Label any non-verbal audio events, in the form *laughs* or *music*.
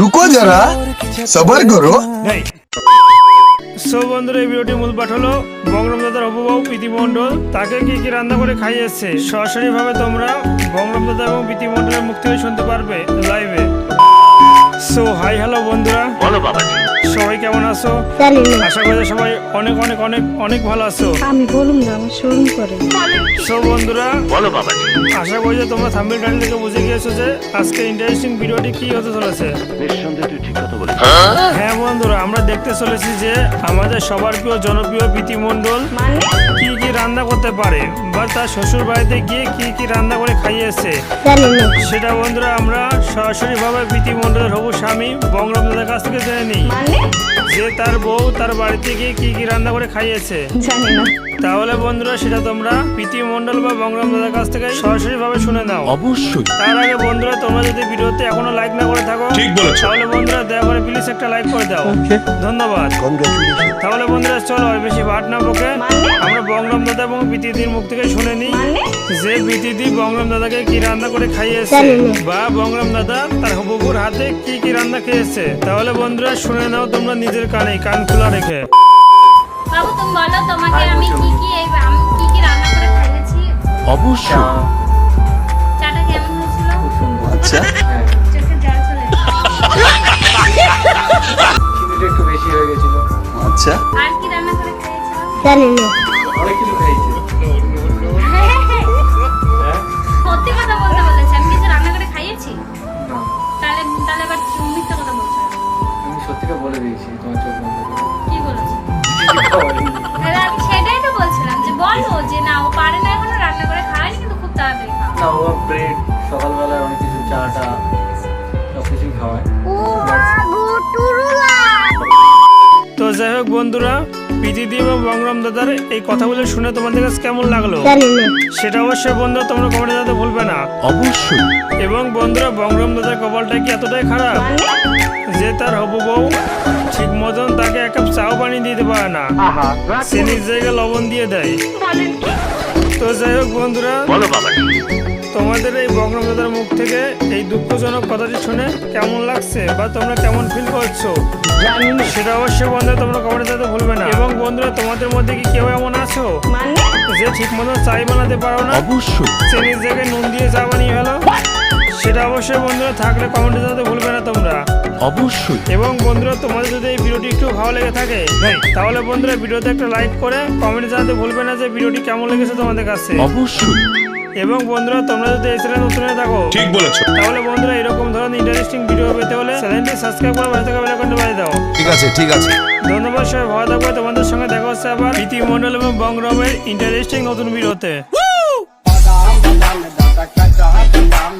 রুকো যারা সবার করো সো বন্ধুরা এই ভিডিওটি মূল পাঠ হলো বংরম দাদার অপবাহ প্রীতিমণ্ডল তাকে কি কি রান্না করে খাইয়েছে সরাসরি ভাবে তোমরা বংরম দাদা এবং প্রীতিমণ্ডলের মুখ থেকে শুনতে পারবে লাইভে সো হাই হ্যালো বন্ধুরা। বলো বাবাজি। সবাই কেমন আছো? আশা করি সবাই অনেক অনেক অনেক অনেক ভালো আছো। আমি বলুন না আমার শরম করে। সো বন্ধুরা বলো বাবাজি। আশা করি যে তোমরা থাম্বনেল টাইটেল থেকে বুঝে গিয়েছো যে আজকে ইন্টারেস্টিং ভিডিওটি কি হতে চলেছে। নিঃসন্দেহে তুই ঠিক কথা বলেছিস। হ্যাঁ বন্ধুরা আমরা দেখতে চলেছি যে আমাদের সবার প্রিয় জনপ্রিয় প্রীতি মণ্ডল মানে? কি কি রান্না করতে পারে বা তার শ্বশুর বাড়িতে গিয়ে কি কি রান্না করে খাইয়েছে? সেটা বন্ধুরা আমরা সরাসরি ভাবে প্রীতি মণ্ডলের হবু স্বামী বঙ্গবন্ধুদের কাছ থেকে জেনে নিই। মানে? যে তার বউ তার বাড়িতে গিয়ে কি কি রান্না করে খাইয়েছে। জানি না। তাহলে বন্ধুরা সেটা তোমরা প্রীতি মণ্ডল বা বঙ্গবন্ধুদের কাছ থেকে সরাসরি ভাবে শুনে নাও। অবশ্যই। তার আগে বন্ধুরা তোমরা যদি ভিডিওতে এখনও লাইক না করে থাকো ঠিক বলেছ। তাহলে বন্ধুরা দয়া করে প্লিজ একটা লাইক করে দাও। ধন্যবাদ। তাহলে বন্ধুরা চলো আর বেশি ভাট না বকে মানে? আমরা বংরম দাদা এবং বিতিদির মুখ থেকে শুনে নিই। মানে? যে বিতিদি বংরম দাদাকে কি রান্না করে খাইয়েছে বা বংরম দাদা তার হবুবুর হাতে কি কি রান্না খেয়েছে তাহলে বন্ধুরা শুনে নাও তোমরা নিজের কানে কান খোলা রেখে। বাবু তুমি বলো তোমাকে আমি কি কি আমি কি কি রান্না করে খাইয়েছি? অবশ্যই। চাটা কেমন হয়েছিল? আচ্ছা। বেশি হয়ে গেছিল। আচ্ছা। আর কি রান্না করে খাইয়েছো জানি না। অনেক কিছু খাইছি হ্যাঁ? সত্যি কথা বলতে বলেছে আমি কিছু রান্না করে খাইয়েছি? তাহলে তাহলে তুমি মিথ্যা কথা বলছো? আমি সত্যিটা বলে দিয়েছি তোমার চোখ বন্ধ কি বলেছ? *laughs* আমি সেটাই তো বলছিলাম যে বলো যে না ও পারে না এখনও রান্না করে খায়নি কিন্তু খুব তাড়াতাড়ি খাও না ও ব্রেড সকালবেলায় অনেক কিছু চা টা সব কিছুই খাওয়ায় যাই হোক বন্ধুরা পিতিদি এবং বংরম দাদার এই কথাগুলো শুনে তোমাদের কাছে কেমন লাগল? সেটা অবশ্যই বন্ধুরা তোমরা কমেন্টে জানাতে ভুলবে না। অবশ্যই। এবং বন্ধুরা বংরম দাদার কপালটা কি এতটাই খারাপ? যে তার হবু বউ ঠিক মতন তাকে এক কাপ চাও পানি দিতে পারে না। চিনির জায়গায় লবণ দিয়ে দেয়। তো যাই হোক বন্ধুরা বলো তোমাদের এই দাদার মুখ থেকে এই দুঃখজনক কথাটি শুনে কেমন লাগছে বা তোমরা কেমন ফিল করছ? সেটা অবশ্যই বন্ধুরা তোমরা কমেন্টে জানাতে ভুলবে না। এবং বন্ধুরা তোমাদের মধ্যে কি কেউ এমন আছো? মানে? যে ঠিক মতো চাই বানাতে পারো না? অবশ্যই। চিনির জায়গায় নুন দিয়ে চা বানিয়ে ফেলো। সেটা অবশ্যই বন্ধুরা থাকলে কমেন্টে জানাতে ভুলবে না তোমরা। অবশ্যই। এবং বন্ধুরা তোমাদের যদি এই ভিডিওটি একটু ভালো লেগে থাকে তাহলে বন্ধুরা ভিডিওতে একটা লাইক করে কমেন্টে জানাতে ভুলবে না যে ভিডিওটি কেমন লেগেছে তোমাদের কাছে। অবশ্যই। এবং বন্ধুরা তোমরা যদি এই চ্যানেল নতুন হয়ে থাকো ঠিক বলেছ। তাহলে বন্ধুরা এরকম ধরনের ইন্টারেস্টিং ভিডিও পেতে হলে চ্যানেলটি সাবস্ক্রাইব করে পাশে থাকা বেল আইকনটি বাজিয়ে দাও। ঠিক আছে ঠিক আছে। ধন্যবাদ সবাই ভালো থাকবে তোমাদের সঙ্গে দেখা হচ্ছে আবার। প্রীতি মণ্ডল এবং বংরমের ইন্টারেস্টিং নতুন ভিডিওতে